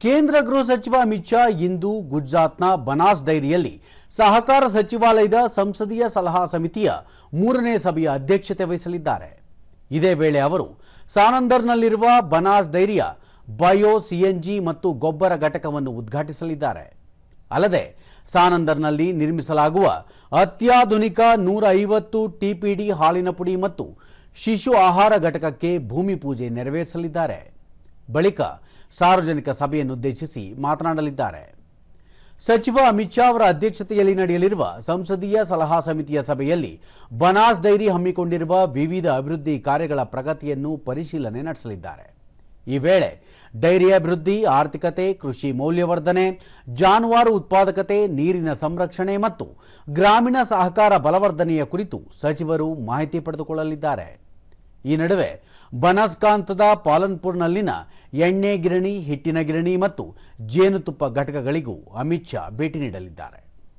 ಕೇಂದ್ರ ಗೃಹ ಸಚಿವ ಅಮಿತ್ ಶಾ ಇಂದು ಗುಜರಾತ್ನ ಬನಾಸ್ ಡೈರಿಯಲ್ಲಿ ಸಹಕಾರ ಸಚಿವಾಲಯದ ಸಂಸದೀಯ ಸಲಹಾ ಸಮಿತಿಯ ಮೂರನೇ ಸಭೆಯ ಅಧ್ಯಕ್ಷತೆ ವಹಿಸಲಿದ್ದಾರೆ. ಇದೇ ವೇಳೆ ಅವರು ಸಾನಂದರ್ನಲ್ಲಿರುವ ಬನಾಸ್ ಡೈರಿಯ ಬಯೋ ಸಿಎನ್ಜಿ ಮತ್ತು ಗೊಬ್ಬರ ಘಟಕವನ್ನು ಉದ್ಘಾಟಿಸಲಿದ್ದಾರೆ. ಅಲ್ಲದೆ ಸಾನಂದರ್ನಲ್ಲಿ ನಿರ್ಮಿಸಲಾಗುವ ಅತ್ಯಾಧುನಿಕ ನೂರ ಐವತ್ತು ಟಿಪಿಡಿ ಹಾಲಿನ ಪುಡಿ ಮತ್ತು ಶಿಶು ಆಹಾರ ಘಟಕಕ್ಕೆ ಭೂಮಿ ಪೂಜೆ ನೆರವೇರಿಸಲಿದ್ದಾರೆ. ಬಳಿಕ ಸಾರ್ವಜನಿಕ ಸಭೆಯನ್ನುದ್ದೇಶಿಸಿ ಮಾತನಾಡಲಿದ್ದಾರೆ. ಸಚಿವ ಅಮಿತ್ ಶಾ ಅವರ ಅಧ್ಯಕ್ಷತೆಯಲ್ಲಿ ನಡೆಯಲಿರುವ ಸಂಸದೀಯ ಸಲಹಾ ಸಮಿತಿಯ ಸಭೆಯಲ್ಲಿ ಬನಾಸ್ ಡೈರಿ ಹಮ್ಮಿಕೊಂಡಿರುವ ವಿವಿಧ ಅಭಿವೃದ್ಧಿ ಕಾರ್ಯಗಳ ಪ್ರಗತಿಯನ್ನು ಪರಿಶೀಲನೆ ನಡೆಸಲಿದ್ದಾರೆ. ಈ ವೇಳೆ ಡೈರಿ ಅಭಿವೃದ್ಧಿ, ಆರ್ಥಿಕತೆ, ಕೃಷಿ ಮೌಲ್ಯವರ್ಧನೆ, ಜಾನುವಾರು ಉತ್ಪಾದಕತೆ, ನೀರಿನ ಸಂರಕ್ಷಣೆ ಮತ್ತು ಗ್ರಾಮೀಣ ಸಹಕಾರ ಬಲವರ್ಧನೆಯ ಕುರಿತು ಸಚಿವರು ಮಾಹಿತಿ ಪಡೆದುಕೊಳ್ಳಲಿದ್ದಾರೆ. ಈ ನಡುವೆ ಬನಸ್ಕಾಂತದ ಪಾಲನ್ಪುರ್ನಲ್ಲಿನ ಎಣ್ಣೆ ಗಿರಣಿ, ಹಿಟ್ಟಿನ ಗಿರಣಿ ಮತ್ತು ಜೇನುತುಪ್ಪ ಘಟಕಗಳಿಗೂ ಅಮಿತ್ ಶಾ ಭೇಟಿ ನೀಡಲಿದ್ದಾರೆ.